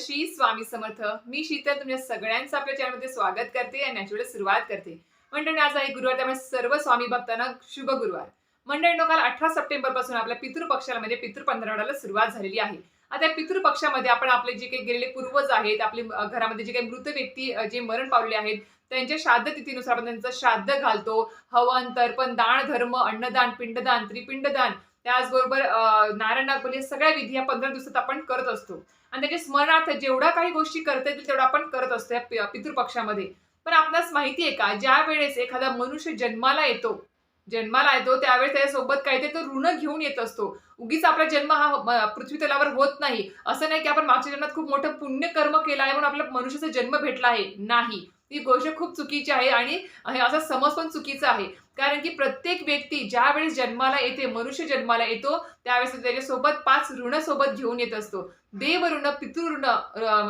श्री स्वामी समर्थ. मी शीतल तुमच्या सगळ्यांचं आपल्या चॅनलमध्ये स्वागत करते आणि याची सुरुवात करते. मंडळी आज आहे गुरुवार त्यामुळे सर्व स्वामी भक्तांना शुभ गुरुवार. मंडळी काल अठरा सप्टेंबरपासून आपल्या पितृपक्षाला म्हणजे पितृ पंधरवड्याला सुरुवात झालेली आहे. आता या पितृपक्षामध्ये आपण आपले जे काही गेलेले पूर्वज आहेत आपले घरामध्ये जे काही मृत व्यक्ती जे मरण पावलेले आहेत त्यांच्या श्राद्ध तिथीनुसार आपण त्यांचं श्राद्ध घालतो. हवन तर्पण दान धर्म अन्नदान पिंडदान त्रिपिंडदान. त्याचबरोबर नारायण नागपूर या सगळ्या विधी या पंधरा दिवसात आपण करत असतो. आणि त्याच्या स्मरणार्थ जेवढ्या काही गोष्टी करता येतील तेवढं आपण करत असतो या पितृपक्षामध्ये. पण आपणास माहिती आहे का ज्या वेळेस एखादा मनुष्य जन्माला येतो जन्माला येतो त्यावेळेस त्याच्यासोबत काहीतरी तो ऋण घेऊन येत असतो. उगीच आपला जन्म हा पृथ्वीतलावर पृथ्वी तलावर होत नाही. असं नाही की आपण मागच्या जन्मात खूप मोठं पुण्य कर्म केलं आहे म्हणून आपल्या मनुष्याचा जन्म भेटला आहे. नाही. ही गोष्ट खूप चुकीची आहे आणि हे असा समज पण चुकीचा आहे. कारण की प्रत्येक व्यक्ती ज्या वेळेस जन्माला येते मनुष्य जन्माला येतो त्यावेळेस त्याच्यासोबत पाच ऋण सोबत घेऊन येत असतो. देव ऋण पितृ ऋण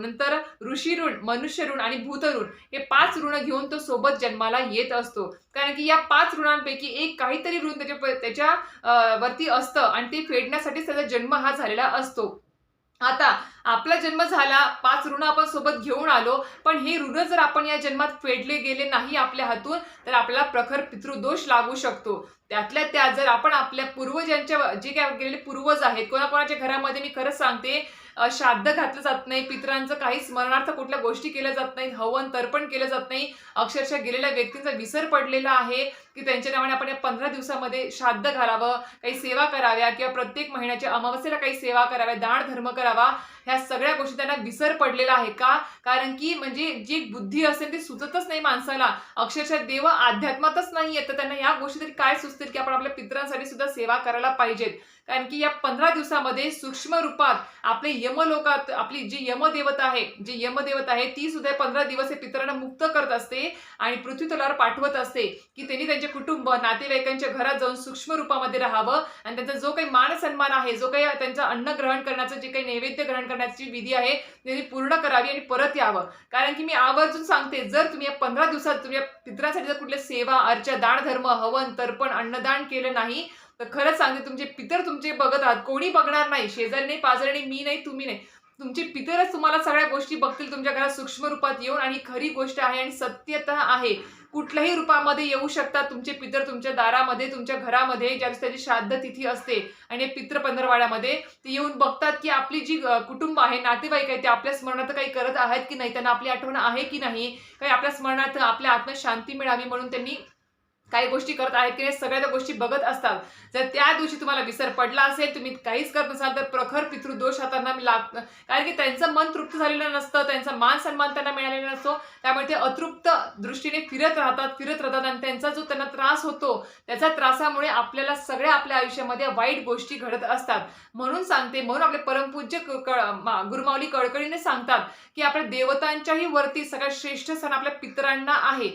नंतर ऋषी ऋण मनुष्य ऋण आणि भूत ऋण हे पाच ऋण घेऊन तो सोबत जन्माला येत असतो. कारण की या पाच ऋणांपैकी एक काहीतरी ऋण त्याच्या त्याच्या वरती असतं आणि ते फेडण्यासाठी त्याचा जन्म हा झालेला असतो. आता आपला जन्म झाला पाच ऋण आपण सोबत घेऊन आलो पण हे ऋण जर आपण या जन्मात फेडले गेले नाही आपल्या हातून तर आपल्याला प्रखर पितृदोष लागू शकतो. त्यातल्या त्यात जर आपण आपल्या पूर्वजांच्या जे काय गेलेले पूर्वज आहेत कोणाकोणाच्या घरामध्ये मी खरंच सांगते श्राद्ध घातलं जात नाही पितरांचं काही स्मरणार्थ कुठल्या गोष्टी केल्या जात नाहीत हवन तर्पण केलं जात नाही. अक्षरशः गेलेल्या व्यक्तींचा विसर पडलेला आहे की त्यांच्या नावाने आपण या पंधरा दिवसामध्ये श्राद्ध घालावं काही सेवा कराव्या किंवा प्रत्येक महिन्याच्या अमावस्येला काही सेवा कराव्या दान धर्म करावा ह्या सगळ्या गोष्टी त्यांना विसर पडलेला आहे का? कारण की म्हणजे जी बुद्धी असेल ती सुचतच नाही माणसाला. अक्षरशः देव अध्यात्मातच नाही येत तर त्यांना या गोष्टी तरी काय सुचतील की आपण आपल्या पितरांसाठी सुद्धा सेवा करायला पाहिजेत? कारण की या पंधरा दिवसामध्ये सूक्ष्म रूपात आपले यमलोकात आपली जी यमदेवता आहे जी यमदेवता आहे ती सुद्धा पंधरा दिवस हे पितरांना मुक्त करत असते आणि पृथ्वी तलावर पाठवत असते की त्यांनी त्यांचे कुटुंब नातेवाईकांच्या घरात जाऊन सूक्ष्म रूपामध्ये राहावं आणि त्यांचा जो काही मान सन्मान आहे जो काही त्यांचा अन्न ग्रहण करण्याचं जे काही नैवेद्य ग्रहण करण्याची विधी आहे त्यांनी पूर्ण करावी आणि परत यावं. कारण की मी आवर्जून सांगते जर तुम्ही या पंधरा दिवसात तुमच्या पितरांसाठी जर कुठल्या सेवा अर्चा दान धर्म हवन तर्पण अन्नदान केलं नाही तर खरंच सांगते तुमचे पितर तुमचे बघत आहात कोणी बघणार नाही. शेजारी नाही पाजारी नाही मी नाही तुम्ही नाही. तुमचे पितरच तुम्हाला सगळ्या गोष्टी बघतील. तुमच्या घरात सूक्ष्म रूपात येऊन आणि खरी गोष्ट आहे आणि सत्यता आहे. कुठल्याही रूपामध्ये येऊ शकतात. तुमचे पितर तुमच्या दारामध्ये तुमच्या घरामध्ये ज्या दिवशी त्याची श्राद्ध तिथी असते आणि पित्र पंधरवाड्यामध्ये ते येऊन बघतात की आपली जी कुटुंब आहे नातेवाईक आहे ते आपल्या स्मरणात काही करत आहेत की नाही? त्यांना आपली आठवण आहे की नाही? काही आपल्या स्मरणात आपल्या आत्म्यात शांती मिळावी म्हणून त्यांनी काही गोष्टी करत आहेत की नाही सगळ्या त्या गोष्टी बघत असतात. जर त्या दिवशी तुम्हाला विसर पडला असेल तुम्ही काहीच करत नसाल तर प्रखर पितृदोष हातांना लाग कारण की त्यांचं मन तृप्त झालेलं नसतं त्यांचा मान सन्मान त्यांना मिळालेला नसतो. त्यामुळे ते अतृप्त दृष्टीने फिरत राहतात फिरत राहतात आणि त्यांचा जो त्यांना त्रास होतो त्याच्या त्रासामुळे आपल्याला सगळ्या आपल्या आयुष्यामध्ये वाईट गोष्टी घडत असतात. म्हणून सांगते म्हणून आपले परमपूज्य गुरुमावली मा- गुरुमाऊली कळकळीने सांगतात की आपल्या देवतांच्याही वरती सगळ्यात श्रेष्ठ सण आपल्या पितरांना आहे.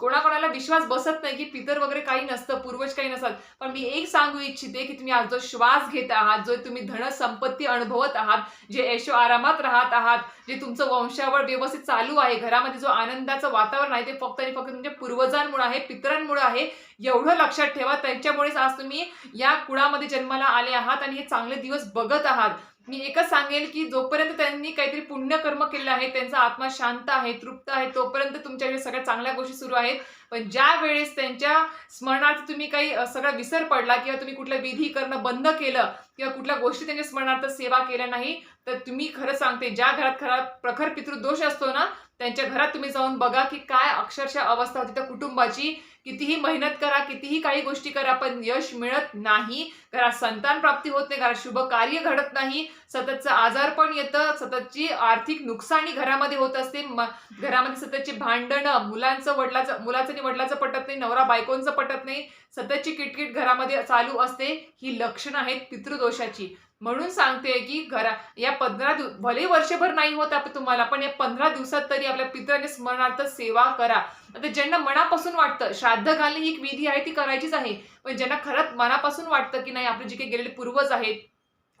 कोणाकोणाला विश्वास बसत नाही की पितर वगैरे काही नसतं पूर्वज काही नसतात पण मी एक सांगू इच्छिते की तुम्ही आज जो श्वास घेत आहात जो तुम्ही धन संपत्ती अनुभवत आहात जे ऐशो आरामात राहत आहात जे तुमचं वंशावळ व्यवस्थित चालू आहे घरामध्ये जो आनंदाचं वातावरण आहे ते फक्त आणि फक्त तुमच्या पूर्वजांमुळे आहे पितरांमुळे आहे एवढं लक्षात ठेवा. त्यांच्यामुळेच आज तुम्ही या कुळामध्ये जन्माला आले आहात आणि हे चांगले दिवस बघत आहात. मी एकच सांगेल की जोपर्यंत त्यांनी काहीतरी पुण्यकर्म केलं आहे त्यांचा आत्मा शांत आहे तृप्त आहे तोपर्यंत तुमच्याकडे सगळ्या चांगल्या गोष्टी सुरू आहेत. पण ज्या वेळेस त्यांच्या स्मरणार्थ तुम्ही काही सगळा विसर पडला किंवा तुम्ही कुठलं विधी करणं बंद केलं किंवा कुठल्या गोष्टी त्यांच्या स्मरणार्थ सेवा केल्या नाही तर तुम्ही खरं सांगते ज्या घरात खरा प्रखर पितृदोष असतो ना त्यांच्या घरात तुम्ही जाऊन बघा की काय अक्षरशः अवस्था होती. त्या कुटुंबाची कितीही मेहनत करा कितीही काही गोष्टी करा पण यश मिळत नाही. घरात संतान प्राप्ती होत नाही घरात शुभ कार्य घडत नाही. सततचं आजार पण येतं सततची आर्थिक नुकसानी घरामध्ये होत असते. घरामध्ये सततची भांडणं मुलांचं वडिलाचं मुलाचं आणि वडिलाचं पटत नाही नवरा बायकोंचं पटत नाही. सततची किटकिट घरामध्ये चालू असते. ही लक्षणं आहेत पितृदोषाची. म्हणून सांगते की घरा या पंधरा दिवस भले वर्षभर नाही होत आपण तुम्हाला पण या पंधरा दिवसात तरी आपल्या पितरांच्या स्मरणार्थ सेवा करा. आता ज्यांना मनापासून वाटतं श्राद्ध घालणे ही एक विधी आहे ती करायचीच आहे. पण ज्यांना खरंच मनापासून वाटतं की नाही आपले जे काही गेलेले पूर्वज आहेत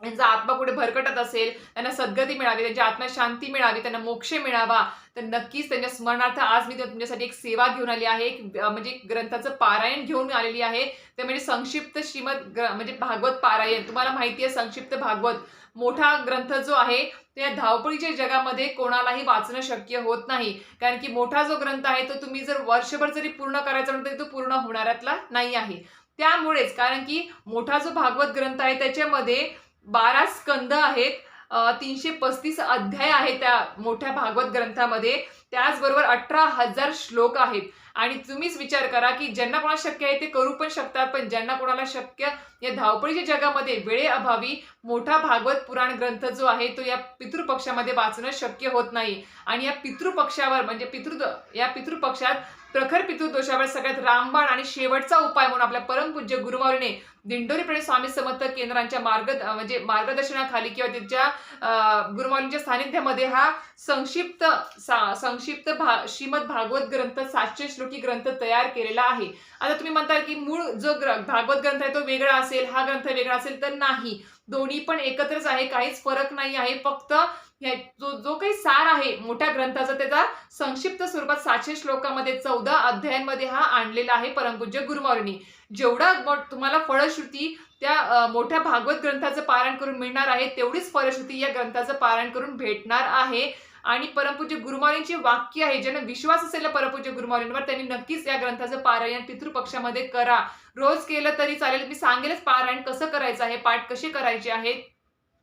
त्यांचा आत्मा पुढे भरकटत असेल त्यांना सद्गती मिळावी त्यांच्या आत्मा शांती मिळावी त्यांना मोक्ष मिळावा तर नक्कीच त्यांच्या स्मरणार्थ आज मी तुमच्यासाठी एक सेवा घेऊन आली आहे एक म्हणजे ग्रंथाचं पारायण घेऊन आलेली आहे. ते म्हणजे संक्षिप्त श्रीमद ग्र- म्हणजे भागवत पारायण. तुम्हाला माहिती आहे संक्षिप्त भागवत. मोठा ग्रंथ जो आहे त्या धावपळीच्या जगामध्ये कोणालाही वाचणं शक्य होत नाही. कारण की मोठा जो ग्रंथ आहे तो तुम्ही जर वर्षभर जरी पूर्ण करायचा म्हणून तरी तो पूर्ण होणाऱ्यातला नाही आहे. त्यामुळेच कारण की मोठा जो भागवत ग्रंथ आहे त्याच्यामध्ये बारा स्कंद आहेत तीनशे पस्तीस अध्याय आहेत त्या मोठ्या भागवत ग्रंथामध्ये. त्याचबरोबर अठरा हजार श्लोक आहेत. आणि तुम्हीच विचार करा की ज्यांना कोणाला शक्य आहे ते करू पण शकतात पण ज्यांना कोणाला शक्य या धावपळीच्या जगामध्ये वेळेअभावी मोठा भागवत पुराण ग्रंथ जो आहे तो या पितृपक्षामध्ये वाचणं शक्य होत नाही. आणि या पितृपक्षावर म्हणजे पितृ या पितृपक्षात प्रखर पितृदोषावर सगळ्यात रामबाण आणि शेवटचा उपाय म्हणून आपल्या परमपूज्य गुरुवारीने दिंडोरी स्वामी समर्थ केंद्रांच्या मार्ग म्हणजे मार्गदर्शनाखाली किंवा त्यांच्या गुरुवारींच्या सानिध्यामध्ये हा संक्षिप्त सा- संक्षिप्त भा श्रीमद भागवत ग्रंथ सातशे श्लोकी ग्रंथ तयार केलेला आहे. आता तुम्ही म्हणताल की मूळ जो ग्र भागवत ग्रंथ आहे तो वेगळा असेल हा ग्रंथ वेगळा असेल तर नाही. दोन्ही पण एकत्रच आहे काहीच फरक नाही आहे. फक्त ह्या- जो जो काही सार आहे मोठ्या ग्रंथाचा त्याचा संक्षिप्त स्वरूपात सातशे श्लोकामध्ये चौदा अध्यायांमध्ये हा आणलेला आहे परमपूज्य गुरुमाऊलींनी जेवढा तुम्हाला फळश्रुती त्या मोठ्या भागवत ग्रंथाचं पारायण करून मिळणार आहे तेवढीच फळश्रुती या ग्रंथाचं पारायण करून भेटणार आहे. आणि परमपूज्य गुरुमाऊलींची वाक्य आहे ज्यांना विश्वास असेल परमपूज्य गुरुमाऊलींवर त्यांनी नक्कीच या ग्रंथाचं पारायण पितृपक्षामध्ये करा. रोज केलं तरी चालेल मी सांगेलच पारायण कसं करायचं आहे पाठ कसे करायचे आहेत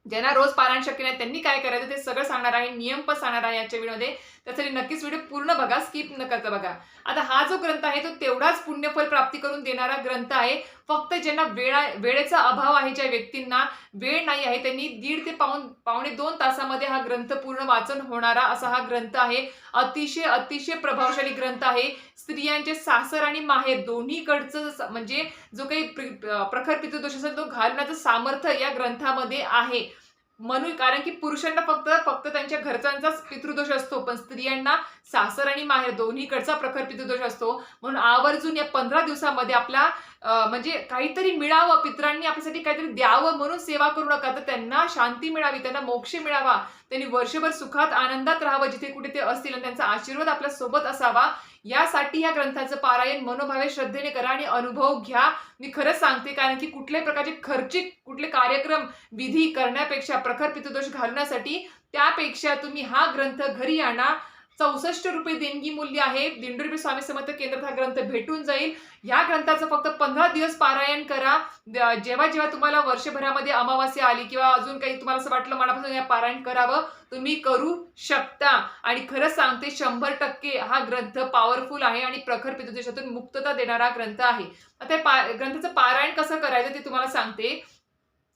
ज्यांना रोज पारायण शक्य नाही त्यांनी काय करायचं ते सगळं सांगणार आहे नियम पण सांगणार आहे याच्या व्हिडिओमध्ये त्यासाठी नक्कीच व्हिडिओ पूर्ण बघा स्किप न करता बघा. आता हा जो ग्रंथ आहे तो तेवढाच पुण्यफल प्राप्ती करून देणारा ग्रंथ आहे. फक्त ज्यांना वेळा वेळेचा अभाव आहे ज्या व्यक्तींना वेळ नाही आहे त्यांनी दीड ते पाऊन पावणे दोन तासामध्ये हा ग्रंथ पूर्ण वाचन होणारा असा हा ग्रंथ आहे. अतिशय अतिशय प्रभावशाली ग्रंथ आहे. स्त्रियांचे सासर आणि माहेर दोन्हीकडचं स- म्हणजे जो काही प्र- प्रखर पितृदोष असेल तो घालण्याचं सामर्थ्य या ग्रंथामध्ये आहे. म्हणून कारण की पुरुषांना फक्त फक्त त्यांच्या घरच्यांचाच पितृदोष असतो पण स्त्रियांना सासर आणि माहेर दोन्हीकडचा प्रखर पितृदोष असतो. म्हणून आवर्जून या पंधरा दिवसामध्ये आपला म्हणजे काहीतरी मिळावं पितरांनी आपल्यासाठी काहीतरी द्यावं म्हणून सेवा करू नका तर त्यांना शांती मिळावी त्यांना मोक्ष मिळावा त्यांनी वर्षभर सुखात आनंदात राहावं जिथे कुठे ते असतील आणि त्यांचा आशीर्वाद आपल्यासोबत असावा. यासाठी या ग्रंथाचं पारायण मनोभावे श्रद्धेने करा आणि अनुभव घ्या. मी खरंच सांगते कारण की कुठल्याही प्रकारचे खर्चिक कुठले कार्यक्रम विधी करण्यापेक्षा प्रखर पितृदोष घालण्यासाठी त्यापेक्षा तुम्ही हा ग्रंथ घरी आणा. चौसष्ट रुपये देणगी मूल्य आहे. दिंडोरी स्वामी समर्थ केंद्रात हा ग्रंथ भेटून जाईल. या ग्रंथाचं फक्त पंधरा दिवस पारायण करा. जेव्हा जेव्हा तुम्हाला वर्षभरामध्ये अमावास्या आली किंवा अजून काही तुम्हाला असं वाटलं मनापासून या पारायण करावं तुम्ही करू शकता. आणि खरंच सांगते शंभर टक्के हा ग्रंथ पॉवरफुल आहे आणि प्रखर पितृदेशातून मुक्तता देणारा ग्रंथ आहे. आता पा ग्रंथाचं पारायण कसं करायचं ते तुम्हाला सांगते.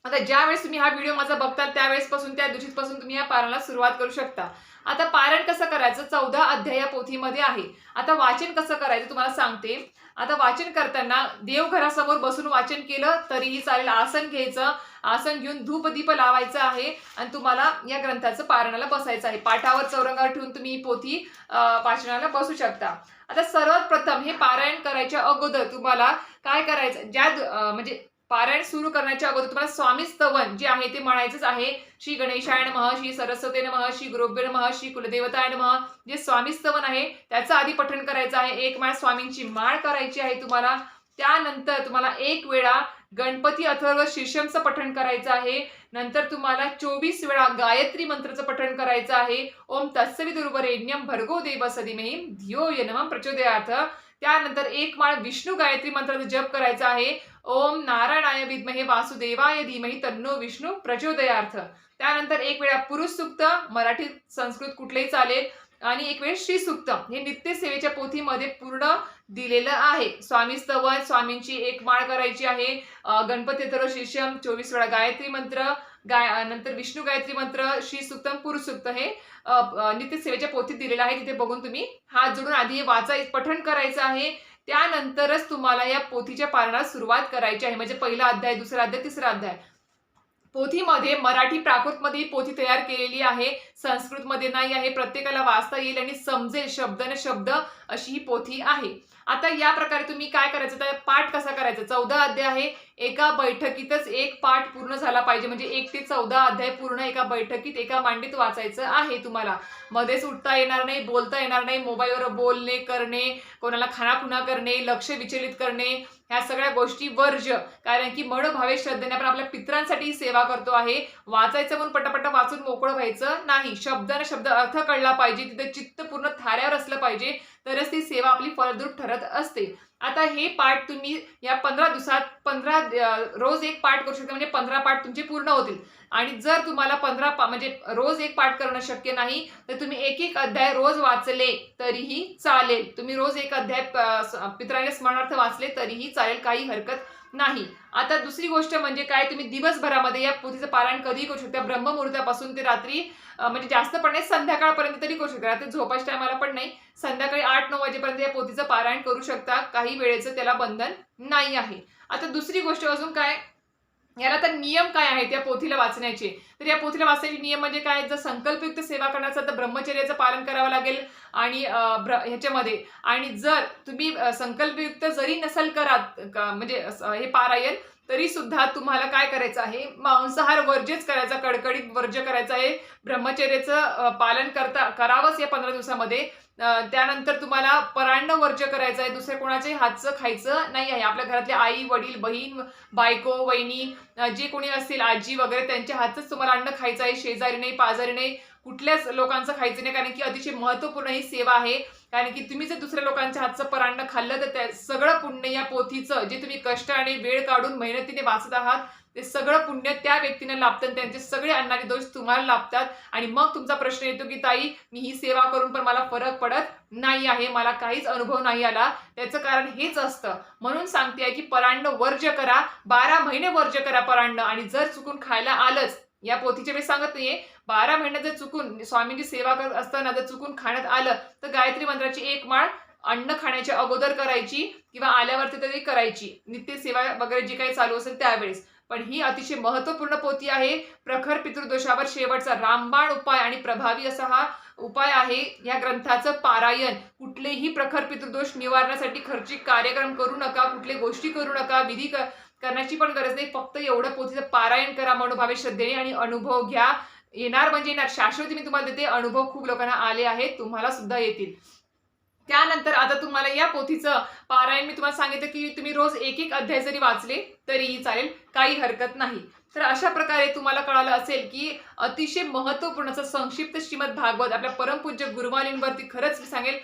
आता ज्यावेळेस तुम्ही हा व्हिडिओ माझा बघताल त्यावेळेसपासून त्या दिवशीपासून तुम्ही या पारणाला सुरुवात करू शकता. आता पारण कसं करायचं? चौदा अध्याय या पोथीमध्ये आहे. आता वाचन कसं करायचं तुम्हाला सांगते. आता वाचन करताना देवघरासमोर बसून वाचन केलं तरीही चालेल. आसन घ्यायचं आसन घेऊन धूपदीप लावायचं आहे आणि तुम्हाला या ग्रंथाचं पारणाला बसायचं आहे. पाठावर चौरंगावर ठेवून तुम्ही ही पोथी वाचनाला बसू शकता. आता सर्वात प्रथम हे पारायण करायच्या अगोदर तुम्हाला काय करायचं? ज्या म्हणजे पारायण सुरू करण्याच्या अगोदर तुम्हाला स्वामी स्तवन जे आहे ते म्हणायचंच आहे. श्री गणेशायन मह श्री सरस्वती मह श्री गुरुभ्य मह श्री कुलदेवतायन मह जे स्वामी स्तवन आहे त्याचं आधी पठण करायचं आहे. एक माळ स्वामींची माळ करायची आहे तुम्हाला. त्यानंतर तुम्हाला एक वेळा गणपती अथर्व शीर्षमचं पठण करायचं आहे. नंतर तुम्हाला चोवीस वेळा गायत्री मंत्राचं पठण करायचं आहे. ओम तत्सवितुर्वरेण्यम भर्गो देव सदिमेम धियो यनम प्रचोदयार्थ त्यानंतर एक माळ विष्णू गायत्री मंत्राचा जप करायचा आहे. ओम नारायणाय विद्महे वासुदेवाय धीमहि तन्नो विष्णू प्रचोदयार्थ. त्यानंतर एक वेळा पुरुष सुक्त मराठी संस्कृत कुठलेही चालेल. आणि एक वेळ श्री सुक्त हे नित्य सेवेच्या पोथीमध्ये पूर्ण दिलेलं आहे. स्वामी स्तवन स्वामींची एक माळ करायची आहे. गणपती अथर्व शिष्यम चोवीस वेळा गायत्री मंत्र गाय नंतर विष्णू गायत्री मंत्र श्री सुक्तम पुरुष सुक्त हे अ, नित्य सेवेच्या पोथीत दिलेलं आहे. तिथे बघून तुम्ही हात जोडून आधी हे वाचाय पठण करायचं आहे. त्यानंतरच तुम्हाला या पोथीच्या पारणाला सुरुवात करायची आहे. म्हणजे पहिला अध्याय दुसरा अध्याय तिसरा अध्याय. पोथीमध्ये मराठी प्राकृतमध्ये ही पोथी तयार केलेली आहे. संस्कृतमध्ये नाही आहे. प्रत्येकाला वाचता येईल आणि समजेल शब्द न शब्द अशी ही पोथी आहे. आता या प्रकारे तुम्ही काय करायचं? तर पाठ कसा करायचा? चौदा अध्याय आहे. एका बैठकीतच एक पाठ पूर्ण झाला पाहिजे. म्हणजे एक ते चौदा अध्याय पूर्ण एका बैठकीत एका मांडीत वाचायचं आहे तुम्हाला. मध्येच उठता येणार नाही बोलता येणार नाही. मोबाईलवर बोलणे करणे कोणाला खानाखुणा करणे लक्ष विचलित करणे ह्या सगळ्या गोष्टी वर्ज्य. कारण की मनोभावे श्रद्धेने आपण आपल्या पित्रांसाठी सेवा करतो आहे. वाचायचं म्हणून पटापट वाचून मोकळं व्हायचं नाही. शब्दाने शब्द अर्थ कळला पाहिजे. तिथे चित्त पूर्ण थाऱ्यावर असलं पाहिजे. तरच ती सेवा आपली फलद्रूप ठरत असते. आता हे पाठ तुम्ही या पंधरा दिवसात पंधरा रोज एक पाठ करू शकता म्हणजे पंधरा पाठ तुमचे पूर्ण होतील. आणि जर तुम्हाला पंधरा पा म्हणजे रोज एक पाठ करणं शक्य नाही तर तुम्ही एक एक अध्याय रोज वाचले तरीही चालेल. तुम्ही रोज एक अध्याय प- पितरांच्या स्मरणार्थ वाचले तरीही चालेल काही हरकत नाही. आता दुसरी गोष्ट म्हणजे काय तुम्ही दिवसभरामध्ये या पोथीचं पारायण कधी करू शकता. ब्रह्ममुहूर्तापासून ते रात्री म्हणजे जास्त पण नाही संध्याकाळपर्यंत तरी करू शकता. रात्री झोपाच्या टायमाला पण नाही. संध्याकाळी आठ नऊ वाजेपर्यंत या पोथीचं पारायण करू शकता. काही वेळेचं त्याला बंधन नाही आहे. आता दुसरी गोष्ट अजून काय याला तर नियम काय आहेत? या पोथीला वाचण्याचे. तर या पोथीला वाचण्याचे नियम म्हणजे काय? जर संकल्पयुक्त सेवा करण्याचं तर ब्रह्मचर्याचं पालन करावं लागेल आणि ह्याच्यामध्ये. आणि जर तुम्ही संकल्पयुक्त जरी नसेल करात म्हणजे हे पारायण तरी सुद्धा तुम्हाला काय करायचं आहे? मांसाहार वर्जच करायचा कडकडीत वर्ज करायचं आहे. ब्रह्मचर्याचं पालन करता करावंच या पंधरा दिवसामध्ये. त्यानंतर तुम्हाला परांड वर्ज्य करायचं आहे. दुसऱ्या कोणाचे? हातचं खायचं नाही आहे. आपल्या घरातले आई वडील बहीण बायको वहिनी जे कोणी असतील आजी वगैरे त्यांच्या हातच तुम्हाला अन्न खायचं आहे. शेजारी नाही पाजारी नाही. कुठल्याच लोकांचं खायचं नाही. कारण की अतिशय महत्त्वपूर्ण ही सेवा आहे. कारण की तुम्ही जर दुसऱ्या लोकांच्या हातचं परांड खाल्लं तर त्या सगळं पुण्य या पोथीचं जे तुम्ही कष्ट आणि वेळ काढून मेहनतीने वाचत आहात ते सगळं पुण्य त्या व्यक्तीने लाभतं आणि त्यांचे सगळे अन्नाचे दोष तुम्हाला लाभतात. आणि मग तुमचा प्रश्न येतो की ताई मी ही सेवा करून पण मला फरक पडत नाही आहे मला काहीच अनुभव नाही आला. त्याचं कारण हेच असतं. म्हणून सांगते आहे की परांड वर्ज्य करा बारा महिने वर्ज्य करा परांड. आणि जर चुकून खायला आलंच या पोथीचे मी सांगत नाहीये. बारा महिने जर चुकून स्वामींची सेवा करत असताना जर चुकून खाण्यात आलं तर गायत्री मंत्राची एक माळ अन्न खाण्याच्या अगोदर करायची किंवा आल्यावरती तरी करायची. नित्य सेवा वगैरे जी काही चालू असेल त्यावेळेस. पण ही अतिशय महत्त्वपूर्ण पोथी आहे. प्रखर पितृदोषावर शेवटचा रामबाण उपाय आणि प्रभावी असा हा उपाय आहे. या ग्रंथाचं पारायण. कुठलेही प्रखर पितृदोष निवारण्यासाठी खर्चिक कार्यक्रम करू नका कुठले गोष्टी करू नका विधी क- करण्याची पण गरज नाही. फक्त एवढं पोथीचं पारायण करा मनोभावे श्रद्धेने आणि अनुभव घ्या. येणार म्हणजे येणार. शाश्वती मी तुम्हाला देते. अनुभव खूप लोकांना आले आहेत. तुम्हाला सुद्धा येतील. त्यानंतर आता तुम्हाला या पोथीचं पारायण मी तुम्हाला सांगितलं की तुम्ही रोज एक एक अध्याय जरी वाचले तरीही चालेल. काही हरकत नाही. तर अशा प्रकारे तुम्हाला कळालं असेल की अतिशय महत्त्वपूर्ण असं संक्षिप्त श्रीमद भागवत आपल्या परमपूज्य गुरुवालींवरती खरंच मी सांगेल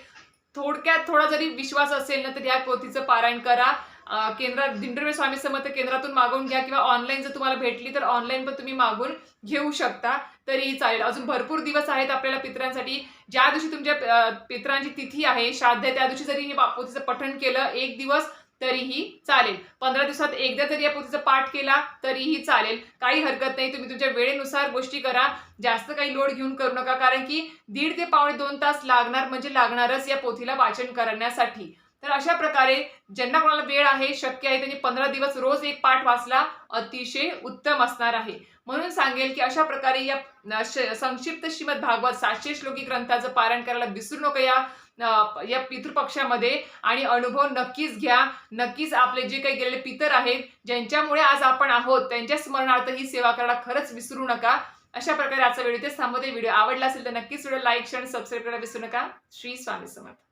थोडक्यात थोडा जरी विश्वास असेल ना तर या पोथीचं पारायण करा. केंद्रात दिंडोरी स्वामी समर्थ केंद्रातून मागवून घ्या किंवा ऑनलाईन जर तुम्हाला भेटली तर ऑनलाईन पण तुम्ही मागून घेऊ शकता. तरीही चालेल. अजून भरपूर दिवस आहेत आपल्याला पितरांसाठी. ज्या दिवशी तुमच्या पित्रांची पितरांची तिथी आहे श्राद्ध आहे त्या दिवशी जरी हे बा- पठण केलं एक दिवस तरीही चालेल. पंधरा दिवसात एकदा जरी या पोथीचा पाठ केला तरीही चालेल. काही हरकत नाही. तुम्ही तुमच्या वेळेनुसार गोष्टी करा. जास्त काही लोड घेऊन करू नका. कारण की दीड ते पावणे दोन तास लागणार म्हणजे लागणारच या पोथीला वाचन करण्यासाठी. तर अशा प्रकारे ज्यांना कोणाला वेळ आहे शक्य आहे त्यांनी पंधरा दिवस रोज एक पाठ वाचला अतिशय उत्तम असणार आहे. म्हणून सांगेल की अशा प्रकारे या संक्षिप्त श्रीमद भागवत सातशे श्लोकी ग्रंथाचं पारायण करायला विसरू नका या या पितृपक्षामध्ये. आणि अनुभव नक्कीच घ्या. नक्कीच आपले जे काही गेलेले पितर आहेत ज्यांच्यामुळे आज आपण आहोत त्यांच्या स्मरणार्थ ही सेवा करायला खरंच विसरू नका. अशा प्रकारे आजचा व्हिडिओ ते थांबवते. व्हिडिओ आवडला असेल तर नक्कीच व्हिडिओ लाईक शेअर सबस्क्राईब करायला विसरू नका. श्री स्वामी समर्थ.